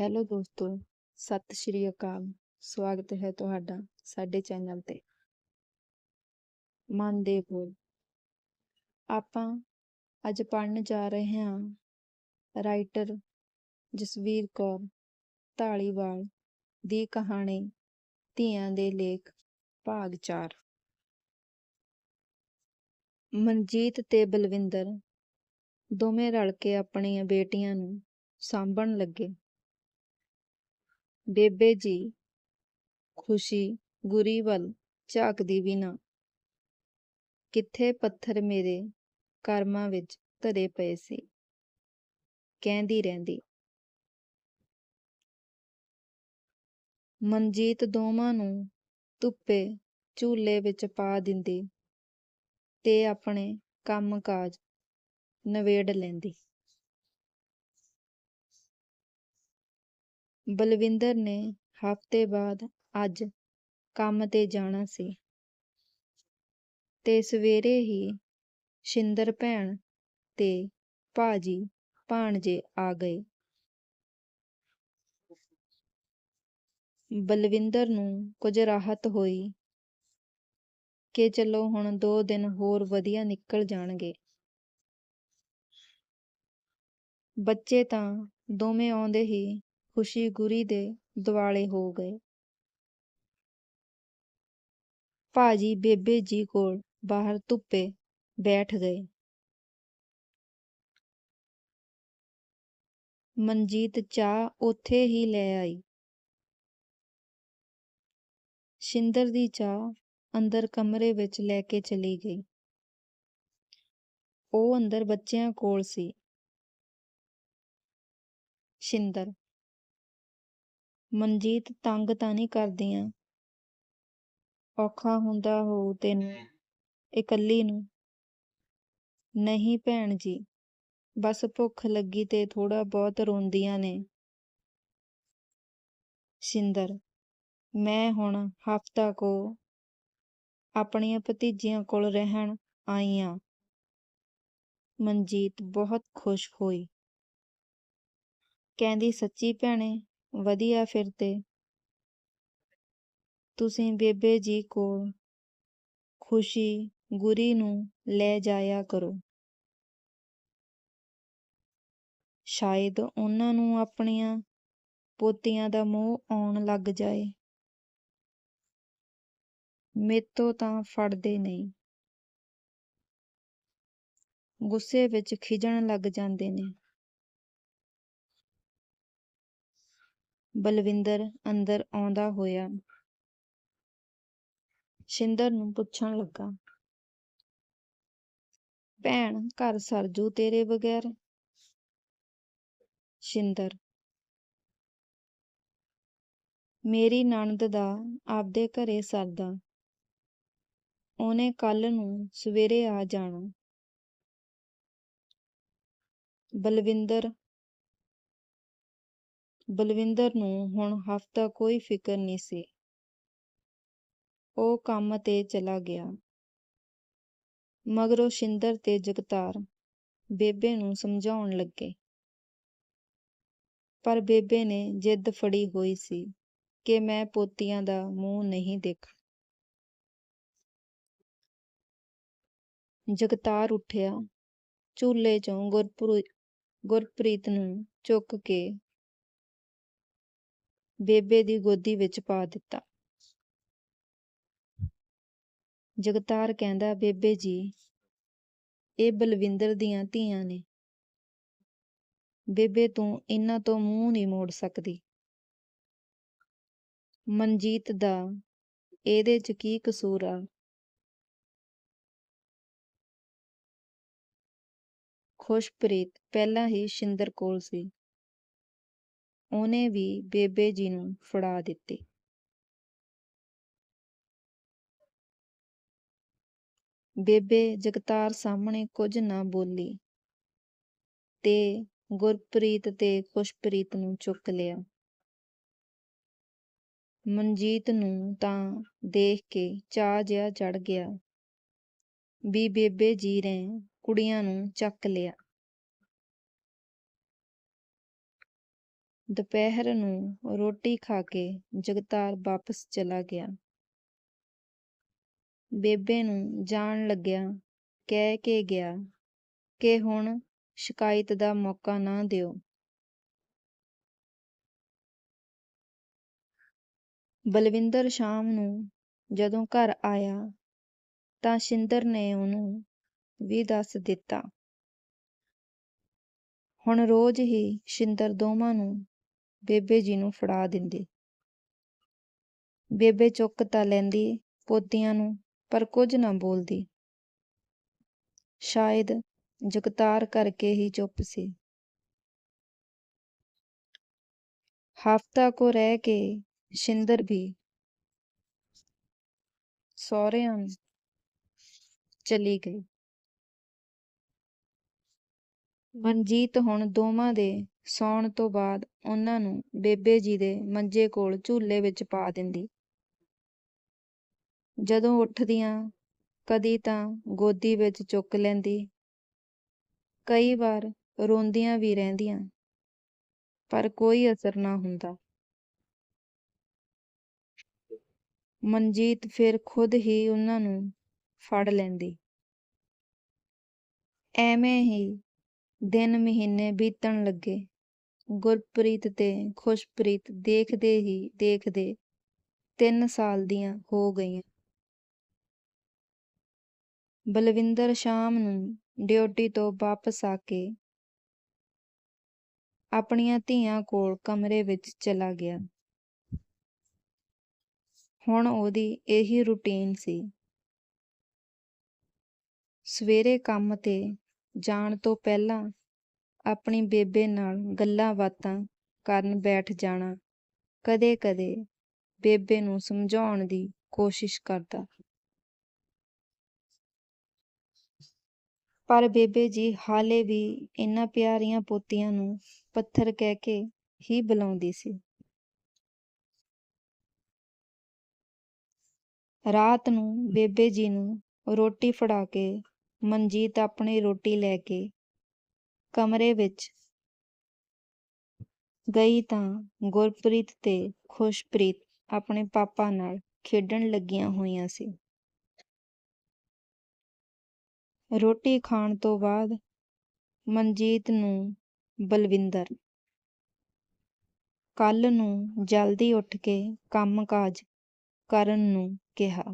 Hello ਦੋਸਤੋ, ਸਤਿ ਸ਼੍ਰੀ ਅਕਾਲ। ਸਵਾਗਤ ਹੈ ਤੁਹਾਡਾ ਸਾਡੇ ਚੈਨਲ ਤੇ। ਮਨ ਦੇ ਬੋਲ ਆਪਾਂ ਅੱਜ ਪੜਨ ਜਾ ਰਹੇ ਹਾਂ ਰਾਈਟਰ ਜਸਵੀਰ ਕੌਰ ਢਾਲੀਵਾਲ ਦੀ ਕਹਾਣੀ ਧੀਆਂ ਦੇ ਲੇਖ, ਭਾਗ 4 ਮਨਜੀਤ ਤੇ ਬਲਵਿੰਦਰ ਦੋਵੇਂ ਰਲ ਕੇ ਆਪਣੀਆਂ ਬੇਟੀਆਂ ਨੂੰ ਸਾਂਭਣ ਲੱਗੇ। ਬੇਬੇ ਜੀ, ਖੁਸ਼ੀ, ਗੁਰੀ ਵੱਲ ਝਾਕਦੀ ਵੀ ਨਾ। ਕਿੱਥੇ ਪੱਥਰ ਮੇਰੇ ਕਰਮਾਂ ਵਿੱਚ ਧਰੇ ਪਏ ਸੀ? ਕਹਿੰਦੀ ਰਹਿੰਦੀ। ਮਨਜੀਤ ਦੋਵਾਂ ਨੂੰ ਧੁੱਪੇ ਝੂਲੇ ਵਿੱਚ ਪਾ ਦਿੰਦੀ ਤੇ ਆਪਣੇ ਕੰਮ-ਕਾਜ ਨਵੇੜ ਲੈਂਦੀ। ਬਲਵਿੰਦਰ ਨੇ ਹਫ਼ਤੇ ਬਾਅਦ ਅੱਜ ਕੰਮ ਤੇ ਜਾਣਾ ਸੀ ਤੇ ਸਵੇਰੇ ਹੀ ਸ਼ਿੰਦਰ ਭੈਣ ਤੇ ਭਾਜੀ ਭਾਣਜੇ ਆ ਗਏ। ਬਲਵਿੰਦਰ ਨੂੰ ਕੁਝ ਰਾਹਤ ਹੋਈ ਕਿ ਚਲੋ ਹੁਣ ਦੋ ਦਿਨ ਹੋਰ ਵਧੀਆ ਨਿਕਲ ਜਾਣਗੇ। ਬੱਚੇ ਤਾਂ ਦੋਵੇਂ ਆਉਂਦੇ ਹੀ ਖੁਸ਼ੀ ਗੁਰੀ ਦੇ ਦੁਆਲੇ ਹੋ ਗਏ। ਭਾਜੀ ਬੇਬੇ ਜੀ ਕੋਲ ਬਾਹਰ ਧੁੱਪੇ ਬੈਠ ਗਏ। ਮਨਜੀਤ ਚਾਹ ਉੱਥੇ ਹੀ ਲੈ ਆਈ। ਸ਼ਿੰਦਰ ਦੀ ਚਾਹ ਅੰਦਰ ਕਮਰੇ ਵਿੱਚ ਲੈ ਕੇ ਚਲੀ ਗਈ। ਉਹ ਅੰਦਰ ਬੱਚਿਆਂ ਕੋਲ ਸੀ। ਸ਼ਿੰਦਰ ਮਨਜੀਤ ਤੰਗ ਤਾਂ ਨਹੀਂ ਕਰਦੀਆਂ। ਔਖਾ ਹੁੰਦਾ ਹੋਊ ਤੈਨੂੰ, ਇਕੱਲੀ ਨੂੰ। ਨਹੀਂ ਭੈਣ ਜੀ, ਬਸ ਭੁੱਖ ਲੱਗੀ ਤੇ ਥੋੜਾ ਬਹੁਤ ਰੋਂਦੀਆਂ ਨੇ। ਸ਼ਿੰਦਰ, ਮੈਂ ਹੁਣ ਹਫ਼ਤਾ ਕੋ ਆਪਣੀਆਂ ਭਤੀਜੀਆਂ ਕੋਲ ਰਹਿਣ ਆਈ ਆਂ। ਮਨਜੀਤ ਬਹੁਤ ਖੁਸ਼ ਹੋਈ। ਕਹਿੰਦੀ, ਸੱਚੀ ਭੈਣੇ ਵਧੀਆ ਫਿਰ ਤੇ। ਤੁਸੀਂ ਬੇਬੇ ਜੀ ਕੋਲ ਖੁਸ਼ੀ, ਗੁਰੀ ਨੂੰ ਲੈ ਜਾਇਆ ਕਰੋ। ਸ਼ਾਇਦ ਉਹਨਾਂ ਨੂੰ ਆਪਣੀਆਂ ਪੋਤੀਆਂ ਦਾ ਮੋਹ ਆਉਣ ਲੱਗ ਜਾਏ। ਮੇਤੋਂ ਤਾਂ ਫੜਦੇ ਨਹੀਂ। ਗੁੱਸੇ ਵਿੱਚ ਖਿਜਣ ਲੱਗ ਜਾਂਦੇ ਨੇ। ਬਲਵਿੰਦਰ ਅੰਦਰ ਆਉਂਦਾ ਹੋਇਆ ਸ਼ਿੰਦਰ ਨੂੰ ਪੁੱਛਣ ਲੱਗਾ, ਭੈਣ, ਘਰ ਸਰਜੂ ਤੇਰੇ ਬਗੈਰ? ਸ਼ਿੰਦਰ, ਮੇਰੀ ਨਣਦ ਦਾ ਆਪਦੇ ਘਰੇ ਸਰਦਾ ਉਹਨੇ ਕੱਲ ਨੂੰ ਸਵੇਰੇ ਆ ਜਾਣਾ। ਬਲਵਿੰਦਰ ਬਲਵਿੰਦਰ ਨੂੰ ਹੁਣ ਹਫ਼ਤਾ ਕੋਈ ਫਿਕਰ ਨਹੀਂ ਸੀ। ਉਹ ਕੰਮ ਤੇ ਚਲਾ ਗਿਆ। ਮਗਰੋਂ ਸ਼ਿੰਦਰ ਤੇ ਜਗਤਾਰ ਬੇਬੇ ਨੂੰ ਸਮਝਾਉਣ ਲੱਗੇ। ਪਰ ਬੇਬੇ ਨੇ ਜਿੱਦ ਫੜੀ ਹੋਈ ਸੀ ਕਿ ਮੈਂ ਪੋਤੀਆਂ ਦਾ ਮੂੰਹ ਨਹੀਂ ਦੇਖਣਾ ਜਗਤਾਰ ਉੱਠਿਆ। ਝੂਲੇ ਚੋਂ ਗੁਰਪ੍ਰੀਤ ਨੂੰ ਚੁੱਕ ਕੇ ਬੇਬੇ ਦੀ ਗੋਦੀ ਵਿੱਚ ਪਾ ਦਿੱਤਾ। ਜਗਤਾਰ ਕਹਿੰਦਾ, ਬੇਬੇ ਜੀ, ਇਹ ਬਲਵਿੰਦਰ ਦੀਆਂ ਧੀਆਂ ਨੇ। ਬੇਬੇ ਤੂੰ ਇਹਨਾਂ ਤੋਂ ਮੂੰਹ ਨਹੀਂ ਮੋੜ ਸਕਦੀ। ਮਨਜੀਤ ਦਾ ਇਹਦੇ 'ਚ ਕੀ ਕਸੂਰ ਆ? ਖੁਸ਼ਪ੍ਰੀਤ ਪਹਿਲਾਂ ਹੀ ਸ਼ਿੰਦਰ ਕੋਲ ਸੀ। ਉਹਨੇ ਵੀ ਬੇਬੇ ਜੀ ਨੂੰ ਫੜਾ ਦਿੱਤੇ। ਬੇਬੇ ਜਗਤਾਰ ਸਾਹਮਣੇ ਕੁਝ ਨਾ ਬੋਲੀ ਤੇ ਗੁਰਪ੍ਰੀਤ ਤੇ ਖੁਸ਼ਪ੍ਰੀਤ ਨੂੰ ਚੁੱਕ ਲਿਆ। ਮਨਜੀਤ ਨੂੰ ਤਾਂ ਦੇਖ ਕੇ ਚਾਹ ਜਿਹਾ ਚੜ ਗਿਆ ਵੀ ਬੇਬੇ ਜੀ ਨੇ ਕੁੜੀਆਂ ਨੂੰ ਚੱਕ ਲਿਆ। ਦੁਪਹਿਰ ਨੂੰ ਰੋਟੀ ਖਾ ਕੇ ਜਗਤਾਰ ਵਾਪਸ ਚਲਾ ਗਿਆ। ਬੇਬੇ ਨੂੰ ਜਾਣ ਲੱਗਿਆ ਕਹਿ ਕੇ ਗਿਆ ਕਿ ਹੁਣ ਸ਼ਿਕਾਇਤ ਦਾ ਮੌਕਾ ਨਾ ਦਿਓ। ਬਲਵਿੰਦਰ ਸ਼ਾਮ ਨੂੰ ਜਦੋਂ ਘਰ ਆਇਆ ਤਾਂ ਸ਼ਿੰਦਰ ਨੇ ਉਹਨੂੰ ਵੀ ਦੱਸ ਦਿੱਤਾ। ਹੁਣ ਰੋਜ਼ ਹੀ ਸ਼ਿੰਦਰ ਦੋਵਾਂ ਨੂੰ ਬੇਬੇ ਜੀ ਨੂੰ ਫੜਾ ਦਿੰਦੀ। ਬੇਬੇ ਚੁੱਕ ਤਾਂ ਲੈਂਦੀ ਪੋਤੀਆਂ ਨੂੰ, ਪਰ ਕੁਝ ਨਾ ਬੋਲਦੀ। ਸ਼ਾਇਦ ਜਗਤਾਰ ਕਰਕੇ ਹੀ ਚੁੱਪ ਸੀ। ਹਫਤਾ ਕੋ ਰਹਿ ਕੇ ਸ਼ਿੰਦਰ ਵੀ ਸਹੁਰਿਆਂ ਚਲੀ ਗਈ। ਮਨਜੀਤ ਹੁਣ ਦੋਵਾਂ ਦੇ ਸੌਣ ਤੋਂ ਬਾਅਦ ਉਹਨਾਂ ਨੂੰ ਬੇਬੇ ਜੀ ਦੇ ਮੰਜੇ ਕੋਲ ਝੂਲੇ ਵਿੱਚ ਪਾ ਦਿੰਦੀ। ਜਦੋਂ ਉੱਠਦੀਆਂ, ਕਦੀ ਤਾਂ ਗੋਦੀ ਵਿੱਚ ਚੁੱਕ ਲੈਂਦੀ। ਕਈ ਵਾਰ ਰੋਂਦੀਆਂ ਵੀ ਰਹਿੰਦੀਆਂ, ਪਰ ਕੋਈ ਅਸਰ ਨਾ ਹੁੰਦਾ। ਮਨਜੀਤ ਫਿਰ ਖੁਦ ਹੀ ਉਹਨਾਂ ਨੂੰ ਫੜ ਲੈਂਦੀ। ਐਵੇਂ ਹੀ ਦਿਨ ਮਹੀਨੇ ਬੀਤਣ ਲੱਗੇ। ਗੁਰਪ੍ਰੀਤ ਤੇ ਖੁਸ਼ਪ੍ਰੀਤ ਦੇਖਦੇ ਹੀ ਦੇਖਦੇ ਤਿੰਨ ਸਾਲ ਦੀਆਂ ਹੋ ਗਈਆਂ। ਬਲਵਿੰਦਰ ਸ਼ਾਮ ਨੂੰ ਡਿਊਟੀ ਤੋਂ ਵਾਪਸ ਆ ਕੇ ਆਪਣੀਆਂ ਧੀਆਂ ਕੋਲ ਕਮਰੇ ਵਿੱਚ ਚਲਾ ਗਿਆ। ਹੁਣ ਉਹਦੀ ਇਹੀ ਰੁਟੀਨ ਸੀ। ਸਵੇਰੇ ਕੰਮ ਤੇ ਜਾਣ ਤੋਂ ਪਹਿਲਾਂ ਆਪਣੀ ਬੇਬੇ ਨਾਲ ਗੱਲਾਂ ਬਾਤਾਂ ਕਰਨ ਬੈਠ ਜਾਣਾ। ਕਦੇ-ਕਦੇ ਬੇਬੇ ਨੂੰ ਸਮਝਾਉਣ ਦੀ ਕੋਸ਼ਿਸ਼ ਕਰਦਾ। ਪਰ ਬੇਬੇ ਜੀ ਹਾਲੇ ਵੀ ਇਹਨਾਂ ਪਿਆਰੀਆਂ ਪੋਤੀਆਂ ਨੂੰ ਪੱਥਰ ਕਹਿ ਕੇ ਹੀ ਬੁਲਾਉਂਦੀ ਸੀ। ਰਾਤ ਨੂੰ ਬੇਬੇ ਜੀ ਨੂੰ ਰੋਟੀ ਫੜਾ ਕੇ ਮਨਜੀਤ ਆਪਣੀ ਰੋਟੀ ਲੈ ਕੇ ਕਮਰੇ ਵਿੱਚ ਗਈ ਤਾਂ ਗੁਰਪ੍ਰੀਤ ਤੇ ਖੁਸ਼ਪ੍ਰੀਤ ਆਪਣੇ ਪਾਪਾ ਨਾਲ ਖੇਡਣ ਲੱਗੀਆਂ ਹੋਈਆਂ ਸੀ। ਰੋਟੀ ਖਾਣ ਤੋਂ ਬਾਅਦ ਮਨਜੀਤ ਨੂੰ ਬਲਵਿੰਦਰ ਕੱਲ ਨੂੰ ਜਲਦੀ ਉੱਠ ਕੇ ਕੰਮਕਾਜ ਕਰਨ ਨੂੰ ਕਿਹਾ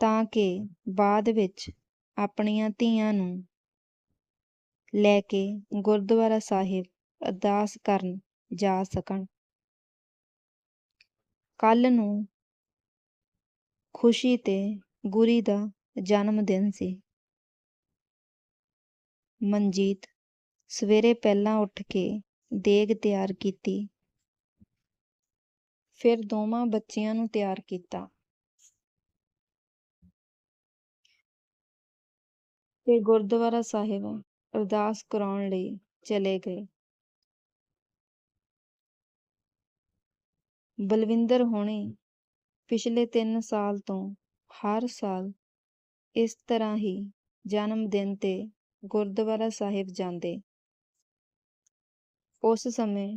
ਤਾਂ ਕਿ ਬਾਅਦ ਵਿੱਚ ਆਪਣੀਆਂ ਧੀਆਂ ਨੂੰ ਲੈ ਕੇ ਗੁਰਦੁਆਰਾ ਸਾਹਿਬ ਅਰਦਾਸ ਕਰਨ ਜਾ ਸਕਣ। ਕੱਲ ਨੂੰ ਖੁਸ਼ੀ ਤੇ ਗੁਰੀ ਦਾ ਜਨਮ ਦਿਨ ਸੀ। ਮਨਜੀਤ ਸਵੇਰੇ ਪਹਿਲਾਂ ਉੱਠ ਕੇ ਦੇਗ ਤਿਆਰ ਕੀਤੀ, ਫਿਰ ਦੋਵਾਂ ਬੱਚਿਆਂ ਨੂੰ ਤਿਆਰ ਕੀਤਾ। ਤੇ ਗੁਰਦੁਆਰਾ ਸਾਹਿਬ ਅਰਦਾਸ ਕਰਾਉਣ ਲਈ ਚਲੇ ਗਏ। ਬਲਵਿੰਦਰ ਹੋਣੀ ਪਿਛਲੇ 3 ਸਾਲ ਤੋਂ ਹਰ ਸਾਲ ਇਸ ਤਰ੍ਹਾਂ ਹੀ ਜਨਮ ਦਿਨ ਤੇ ਗੁਰਦੁਆਰਾ ਸਾਹਿਬ ਜਾਂਦੇ। ਉਸ ਸਮੇਂ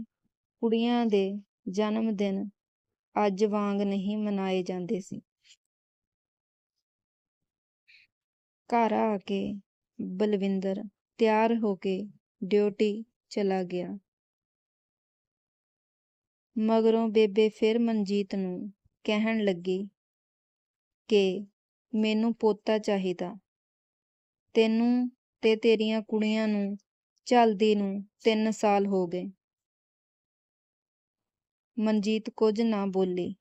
ਕੁੜੀਆਂ ਦੇ ਜਨਮ ਦਿਨ ਅੱਜ ਵਾਂਗ ਨਹੀਂ ਮਨਾਏ ਜਾਂਦੇ ਸੀ। ਘਰ ਆ ਕੇ ਬਲਵਿੰਦਰ ਤਿਆਰ ਹੋ ਕੇ ਡਿਊਟੀ ਚਲਾ ਗਿਆ। ਮਗਰੋਂ ਬੇਬੇ ਫਿਰ ਮਨਜੀਤ ਨੂੰ ਕਹਿਣ ਲੱਗੀ ਕਿ ਮੈਨੂੰ ਪੋਤਾ ਚਾਹੀਦਾ। ਤੈਨੂੰ ਤੇ ਤੇਰੀਆਂ ਕੁੜੀਆਂ ਨੂੰ ਝਲਦੀ ਨੂੰ 3 ਸਾਲ ਹੋ ਗਏ ਮਨਜੀਤ ਕੁਝ ਨਾ ਬੋਲੀ।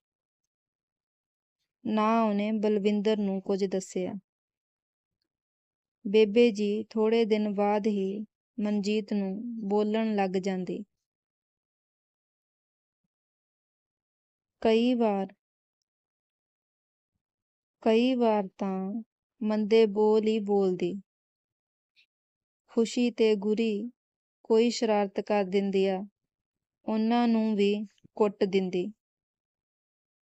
ਨਾ ਉਹਨੇ ਬਲਵਿੰਦਰ ਨੂੰ ਕੁਝ ਦੱਸਿਆ। ਬੇਬੇ ਜੀ ਥੋੜੇ ਦਿਨ ਬਾਅਦ ਹੀ ਮਨਜੀਤ ਨੂੰ ਬੋਲਣ ਲੱਗ ਜਾਂਦੀ। ਕਈ ਵਾਰ ਕਈ ਵਾਰ ਤਾਂ ਮੰਦੇ ਬੋਲ ਹੀ ਬੋਲਦੀ। ਖੁਸ਼ੀ ਤੇ ਗੁਰੀ ਕੋਈ ਸ਼ਰਾਰਤ ਕਰ ਦਿੰਦੀ ਆ, ਉਹਨਾਂ ਨੂੰ ਵੀ ਕੁੱਟ ਦਿੰਦੀ।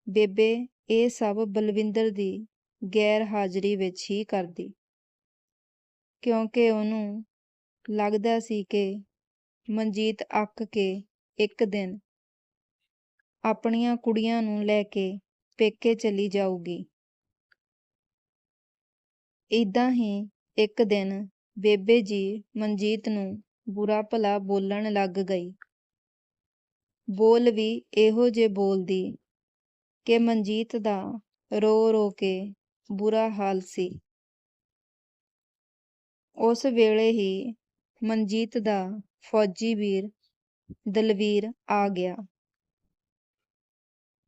ਬੇਬੇ ਇਹ ਸਭ ਬਲਵਿੰਦਰ ਦੀ ਗੈਰ ਹਾਜ਼ਰੀ ਵਿੱਚ ਹੀ ਕਰਦੀ। ਕਿਉਂਕਿ ਉਹਨੂੰ ਲੱਗਦਾ ਸੀ ਕਿ ਮਨਜੀਤ ਅੱਕ ਕੇ ਇੱਕ ਦਿਨ ਆਪਣੀਆਂ ਕੁੜੀਆਂ ਨੂੰ ਲੈ ਕੇ ਪੇਕੇ ਚਲੀ ਜਾਊਗੀ। ਏਦਾਂ ਹੀ ਇੱਕ ਦਿਨ ਬੇਬੇ ਜੀ ਮਨਜੀਤ ਨੂੰ ਬੁਰਾ ਭਲਾ ਬੋਲਣ ਲੱਗ ਗਈ। ਬੋਲ ਵੀ ਇਹੋ ਜੇ ਬੋਲਦੀ ਕਿ ਮਨਜੀਤ ਦਾ ਰੋ ਰੋ ਕੇ ਬੁਰਾ ਹਾਲ ਸੀ। ਉਸ ਵੇਲੇ ਹੀ ਮਨਜੀਤ ਦਾ ਫੌਜੀ ਵੀਰ ਦਲਵੀਰ ਆ ਗਿਆ।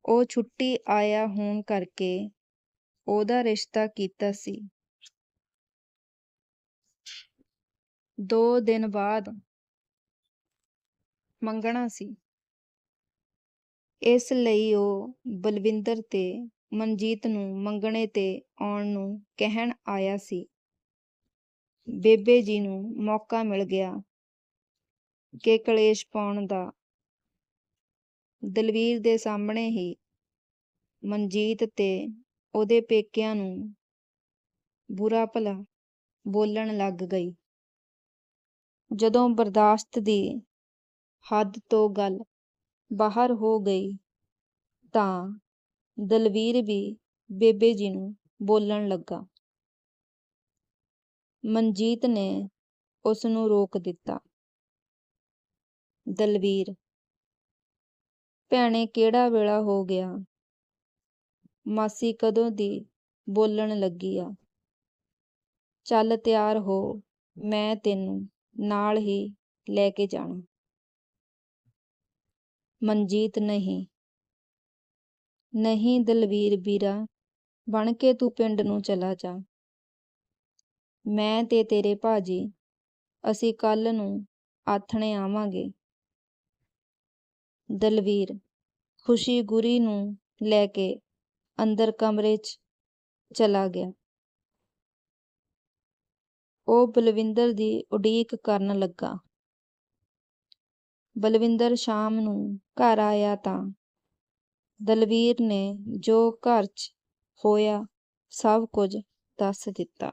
ਉਹ ਛੁੱਟੀ ਆਇਆ ਹੋਣ ਕਰਕੇ ਉਹਦਾ ਰਿਸ਼ਤਾ ਕੀਤਾ ਸੀ। ਦੋ ਦਿਨ ਬਾਅਦ ਮੰਗਣਾ ਸੀ। ਇਸ ਲਈ ਉਹ ਬਲਵਿੰਦਰ ਤੇ ਮਨਜੀਤ ਨੂੰ ਮੰਗਣੇ ਤੇ ਆਉਣ ਨੂੰ ਕਹਿਣ ਆਇਆ ਸੀ। ਬੇਬੇ ਜੀ ਨੂੰ ਮੌਕਾ ਮਿਲ ਗਿਆ ਕਿ ਕਲੇਸ਼ ਪਾਉਣ ਦਾ। ਦਲਵੀਰ ਦੇ ਸਾਹਮਣੇ ਹੀ ਮਨਜੀਤ ਤੇ ਉਹਦੇ ਪੇਕਿਆਂ ਨੂੰ ਬੁਰਾ ਭਲਾ ਬੋਲਣ ਲੱਗ ਗਈ। ਜਦੋਂ ਬਰਦਾਸ਼ਤ ਦੀ ਹੱਦ ਤੋਂ ਗੱਲ ਬਾਹਰ ਹੋ ਗਈ ਤਾਂ ਦਲਵੀਰ ਵੀ ਬੇਬੇ ਜੀ ਨੂੰ ਬੋਲਣ ਲੱਗਾ। ਮਨਜੀਤ ਨੇ ਉਸ ਨੂੰ ਰੋਕ ਦਿੱਤਾ। ਦਲਵੀਰ, ਭੈਣੇ ਕਿਹੜਾ ਵੇਲਾ ਹੋ ਗਿਆ? ਮਾਸੀ ਕਦੋਂ ਦੀ ਬੋਲਣ ਲੱਗੀ ਆ? ਚੱਲ ਤਿਆਰ ਹੋ, ਮੈਂ ਤੈਨੂੰ ਨਾਲ ਹੀ ਲੈ ਕੇ ਜਾਣਾ। ਮਨਜੀਤ ਨਹੀਂ। ਨਹੀਂ ਦਲਵੀਰ ਵੀਰਾ, ਬਣ ਕੇ ਤੂੰ ਪਿੰਡ ਨੂੰ ਚਲਾ ਜਾ। ਮੈਂ ਤੇ ਤੇਰੇ ਭਾਜੀ, ਅਸੀਂ ਕੱਲ ਨੂੰ ਆਥਣੇ ਆਵਾਂਗੇ। ਦਲਵੀਰ ਖੁਸ਼ੀ ਗੁਰੀ ਨੂੰ ਲੈ ਕੇ ਅੰਦਰ ਕਮਰੇ 'ਚ ਚਲਾ ਗਿਆ। ਉਹ ਬਲਵਿੰਦਰ ਦੀ ਉਡੀਕ ਕਰਨ ਲੱਗਾ। ਬਲਵਿੰਦਰ ਸ਼ਾਮ ਨੂੰ ਘਰ ਆਇਆ ਤਾਂ ਦਲਵੀਰ ਨੇ ਜੋ ਘਰ 'ਚ ਹੋਇਆ ਸਭ ਕੁਝ ਦੱਸ ਦਿੱਤਾ।